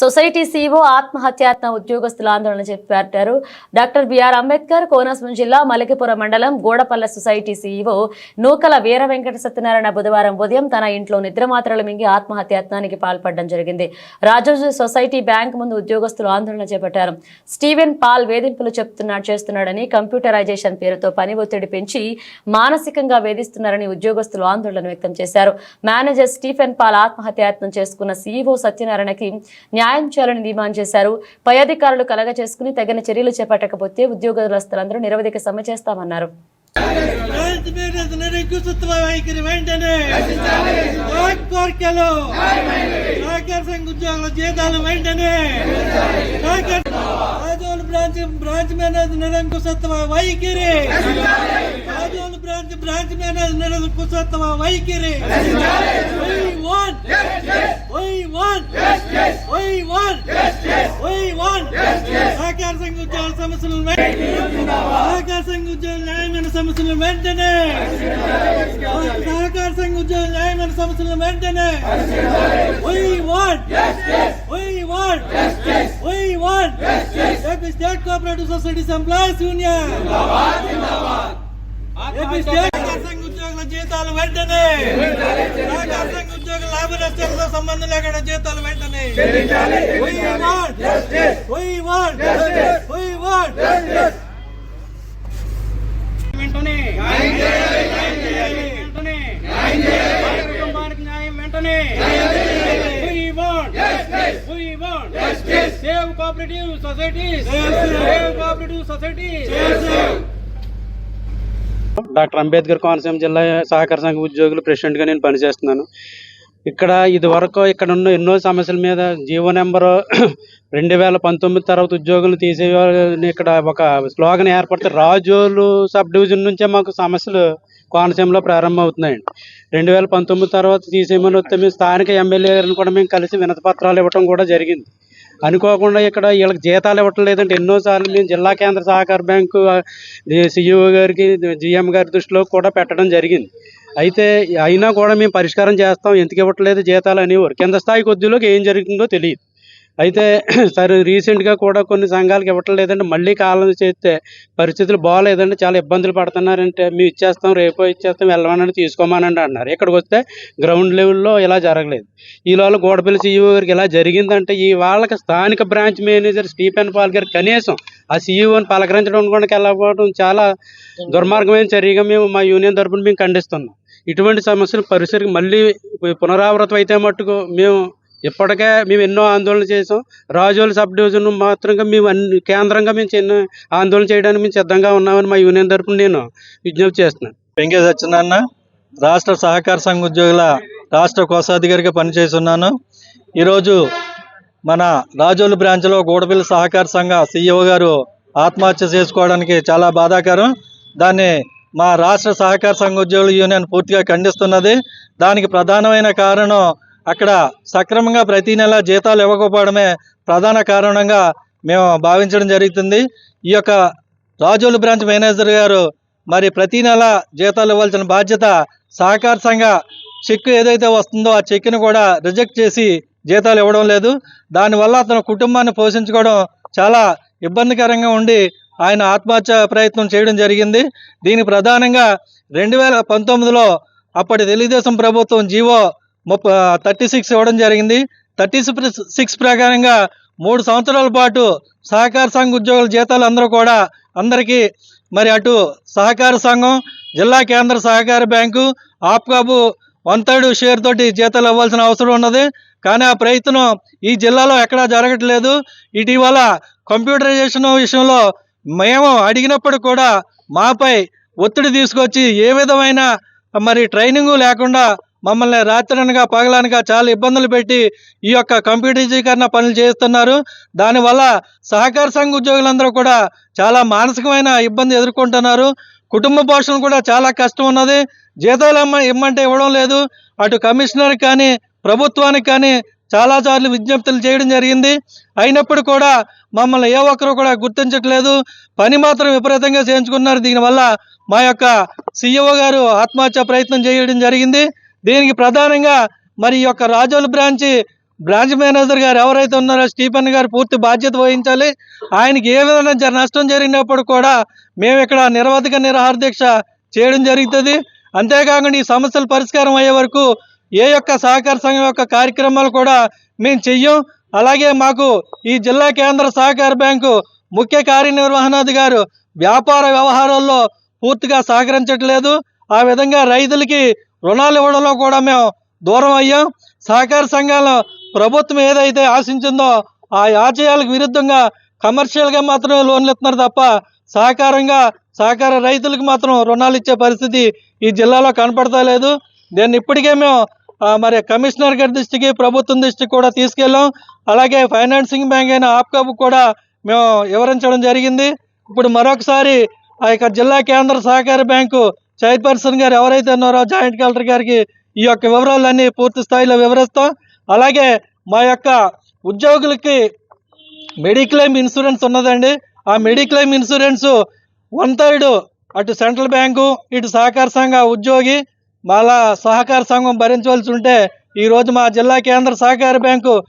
Society CO ఆత్మహత్యాత్మ ఉద్యోగస్తుల ఆందోళన చేపట్టారు. డాక్టర్ బిఆర్ అంబేద్కర్ కోనసీమ జిల్లా మలికిపురం మండలం గోడపల్ల సొసైటీ సీఈఓ నూకల వీర వెంకట సత్యనారాయణ బుధవారం ఉదయం తన ఇంట్లో నిద్రమాత్రలు మింగి ఆత్మహత్యాత్నానికి పాల్పడడం జరిగింది. రాజోజు సొసైటీ బ్యాంక్ ముందు ఉద్యోగస్తులు ఆందోళన చేపట్టారు. స్టీవెన్ పాల్ వేధింపులు చెప్తున్నాడు చేస్తున్నాడని కంప్యూటరైజేషన్ పేరుతో పని ఒత్తిడి పెంచి మానసికంగా వేధిస్తున్నారని ఉద్యోగస్తులు ఆందోళన వ్యక్తం చేశారు. మేనేజర్ స్టీఫెన్ పాల్ ఆత్మహత్యాయత్నం చేసుకున్న సీఈఓ సత్యనారాయణకి న్యాయం చేయాలని డిమాండ్ చేశారు. పై అధికారులు కలగ చేసుకుని తగిన చర్యలు చేపట్టకపోతే ఉద్యోగస్తులందరూ నిరవధిక సమ్మె చేస్తామన్నారు. బ్రాంచ్ బ్రాంచ్ బ్రాంచ్ మేనేజర్ నిరంకుశత్వ వైఖరి. రాజోలు బ్రాంచ్ బ్రాంచ్ మేనేజర్ నిరంకుశత్వ వైఖరి. We సంఘ ఉద్యోగుల సమస్యలు వెంటనే సహకార సంఘ ఉద్యోగుల న్యాయమైన సమస్యలు వెంటనే సహకార సంఘ ఉద్యోగుల న్యాయమైన సమస్యలు వెంటనే We want We want We want AP state cooperative societies employees union AP state సహకార సంఘ ఉద్యోగుల జీతాలు వెంటనే సహకార సంఘ నష్టాలతో సంబంధం లేకుండా జీతాలు వెంటనే. కుటుంబానికి న్యాయం societies. డాక్టర్ అంబేద్కర్ కోనసీమ జిల్లా సహకార సంఘ ఉద్యోగులు ప్రెసిడెంట్గా నేను పనిచేస్తున్నాను. ఇక్కడ ఇది వరకు ఇక్కడ ఉన్న ఎన్నో సమస్యల మీద జీవో నెంబరు రెండు వేల పంతొమ్మిది తర్వాత ఉద్యోగులు తీసేవాళ్ళని ఇక్కడ ఒక స్లోగన్ ఏర్పడితే రాజోలు సబ్ డివిజన్ నుంచే మాకు సమస్యలు కోనసీమలో ప్రారంభమవుతున్నాయండి. రెండు వేల పంతొమ్మిది తర్వాత తీసేయమని వస్తే మేము స్థానిక ఎమ్మెల్యే గారిని కూడా మేము కలిసి వినతపత్రాలు ఇవ్వటం కూడా జరిగింది. అనుకోకుండా ఇక్కడ వీళ్ళకి జీతాలు ఇవ్వటం లేదంటే ఎన్నోసార్లు మేము జిల్లా కేంద్ర సహకార బ్యాంకు సిఇఓ గారికి జిఎం గారి దృష్టిలో కూడా పెట్టడం జరిగింది. అయితే అయినా కూడా మేము పరిష్కారం చేస్తాం ఎందుకు ఇవ్వట్లేదు జీతాలు అనేవారు కింద స్థాయి కొద్దిలోకి ఏం జరుగుతుందో తెలియదు. అయితే సరే రీసెంట్గా కూడా కొన్ని సంఘాలకు ఇవ్వటం లేదంటే మళ్ళీ కాలం చేస్తే పరిస్థితులు బాగాలేదంటే చాలా ఇబ్బందులు పడుతున్నారంటే మేము ఇచ్చేస్తాం రేపో ఇచ్చేస్తాం వెళ్ళమని తీసుకోమనండి అన్నారు. ఇక్కడికి వస్తే గ్రౌండ్ లెవెల్లో ఇలా జరగలేదు. ఈలోగా గోడపల్లి సీఈఓ గారికి ఇలా జరిగిందంటే ఈ వాళ్ళకి స్థానిక బ్రాంచ్ మేనేజర్ స్టీఫెన్ పాల్ గారు కనీసం ఆ సీఈఓని పలకరించడం కూడా వెళ్ళకపోవడం చాలా దుర్మార్గమైన చర్యగా మేము మా యూనియన్ తరపున మేము ఖండిస్తున్నాం. ఇటువంటి సమస్యలు పరిసరికి మళ్ళీ పునరావృతం అయితే మట్టుకు మేము ఇప్పటికే మేము ఎన్నో ఆందోళన చేసాం రాజోలు సబ్ డివిజన్ మాత్రంగా మేము అన్ని కేంద్రంగా మేము చిన్న ఆందోళన చేయడానికి మేము సిద్ధంగా ఉన్నామని మా యూనియన్ తరపున నేను విజ్ఞప్తి చేస్తున్నాను. వెంకయ్య సత్యనారాయణ రాష్ట్ర సహకార సంఘ ఉద్యోగుల రాష్ట్ర కోశాధికారిగా పనిచేస్తున్నాను. ఈరోజు మన రాజోలు బ్రాంచ్లో గూడపిల్ల సహకార సంఘ సీఈఓ గారు ఆత్మహత్య చేసుకోవడానికి చాలా బాధాకరం. దాన్ని మా రాష్ట్ర సహకార సంఘ ఉద్యోగుల యూనియన్ పూర్తిగా ఖండిస్తున్నది. దానికి ప్రధానమైన కారణం అక్కడ సక్రమంగా ప్రతి నెల జీతాలు ఇవ్వకపోవడమే ప్రధాన కారణంగా మేము భావించడం జరుగుతుంది. ఈ యొక్క రాజోలు బ్రాంచ్ మేనేజర్ గారు మరి ప్రతి నెల జీతాలు ఇవ్వాల్సిన బాధ్యత సహకార సంఘ చెక్ ఏదైతే వస్తుందో ఆ చెక్ను కూడా రిజెక్ట్ చేసి జీతాలు ఇవ్వడం లేదు. దానివల్ల అతను కుటుంబాన్ని పోషించుకోవడం చాలా ఇబ్బందికరంగా ఉండి ఆయన ఆత్మహత్య ప్రయత్నం చేయడం జరిగింది. దీని ప్రధానంగా రెండు వేల పంతొమ్మిదిలో అప్పటి తెలుగుదేశం ప్రభుత్వం జీవో ముప్ప థర్టీ సిక్స్ ఇవ్వడం జరిగింది. థర్టీ సిక్స్ ప్రకారంగా మూడు సంవత్సరాల పాటు సహకార సంఘ ఉద్యోగుల జీతాలు అందరూ కూడా అందరికీ మరి అటు సహకార సంఘం జిల్లా కేంద్ర సహకార bank Apcob one third share తోటి జీతాలు ఇవ్వాల్సిన అవసరం ఉన్నది. కానీ ఆ ప్రయత్నం ఈ జిల్లాలో ఎక్కడా జరగట్లేదు. ఇటీవల కంప్యూటరైజేషన్ విషయంలో మేము అడిగినప్పుడు కూడా మాపై ఒత్తిడి తీసుకొచ్చి ఏ విధమైన మరి ట్రైనింగ్ లేకుండా మమ్మల్ని రాత్రనగా పగలనగా చాలా ఇబ్బందులు పెట్టి ఈ యొక్క కంప్యూటరీకరణ పనులు చేస్తున్నారు. దానివల్ల సహకార సంఘ ఉద్యోగులందరూ కూడా చాలా మానసికమైన ఇబ్బంది ఎదుర్కొంటున్నారు. కుటుంబ పోషణ కూడా చాలా కష్టం ఉన్నది. జీతాలు ఇమ్మ ఇమ్మంటే ఇవ్వడం లేదు. అటు కమిషనర్కి కానీ ప్రభుత్వానికి కానీ చాలా సార్లు విజ్ఞప్తులు చేయడం జరిగింది. అయినప్పుడు కూడా మమ్మల్ని ఏ ఒక్కరు కూడా గుర్తించట్లేదు. పని మాత్రం విపరీతంగా చేయించుకున్నారు. దీనివల్ల మా యొక్క సీఈఓ గారు ఆత్మహత్య ప్రయత్నం చేయడం జరిగింది. దీనికి ప్రధానంగా మరి ఈ యొక్క రాజోలు బ్రాంచి బ్రాంచ్ మేనేజర్ గారు ఎవరైతే ఉన్నారో స్టీఫెన్ గారు పూర్తి బాధ్యత వహించాలి. ఆయనకి ఏ విధంగా నష్టం జరిగినప్పుడు కూడా మేము ఇక్కడ నిరవధిక నిరాహార దీక్ష చేయడం జరుగుతుంది. అంతేకాకుండా ఈ సమస్యల పరిష్కారం అయ్యే వరకు ఏ యొక్క సహకార సంఘం యొక్క కార్యక్రమాలు కూడా మేము చెయ్యం. అలాగే మాకు ఈ జిల్లా కేంద్ర సహకార బ్యాంకు ముఖ్య కార్యనిర్వహణాధికారు వ్యాపార వ్యవహారాల్లో పూర్తిగా సహకరించట్లేదు. ఆ విధంగా రైతులకి రుణాలు ఇవ్వడంలో కూడా మేము దూరం అయ్యాం. సహకార సంఘాలు ప్రభుత్వం ఏదైతే ఆశించిందో ఆ ఆశయాలకు విరుద్ధంగా కమర్షియల్గా మాత్రమే లోన్లు ఇస్తున్నారు తప్ప సహకారంగా సహకార రైతులకు మాత్రం రుణాలు ఇచ్చే పరిస్థితి ఈ జిల్లాలో కనపడతలేదు. దీన్ని ఇప్పటికే మేము మరి కమిషనర్ గారి దృష్టికి ప్రభుత్వం దృష్టికి కూడా తీసుకెళ్ళాం. అలాగే ఫైనాన్సింగ్ బ్యాంక్ అయిన ఆప్కాబ్ కూడా మేము వివరించడం జరిగింది. ఇప్పుడు మరొకసారి ఆ యొక్క జిల్లా కేంద్ర సహకార బ్యాంకు చైర్పర్సన్ గారు ఎవరైతే ఉన్నారో జాయింట్ కలెక్టర్ గారికి ఈ యొక్క వివరాలన్నీ పూర్తి స్థాయిలో వివరిస్తాం. అలాగే మా యొక్క ఉద్యోగులకి మెడిక్లెయిమ్ ఇన్సూరెన్స్ ఉన్నదండి. ఆ మెడిక్లెయిమ్ ఇన్సూరెన్స్ వన్ థర్డ్ అటు సెంట్రల్ బ్యాంకు ఇటు సహకార సంఘ ఉద్యోగి మళ్ళా సహకార సంఘం భరించవలసి ఉంటే ఈరోజు మా జిల్లా కేంద్ర సహకార బ్యాంకు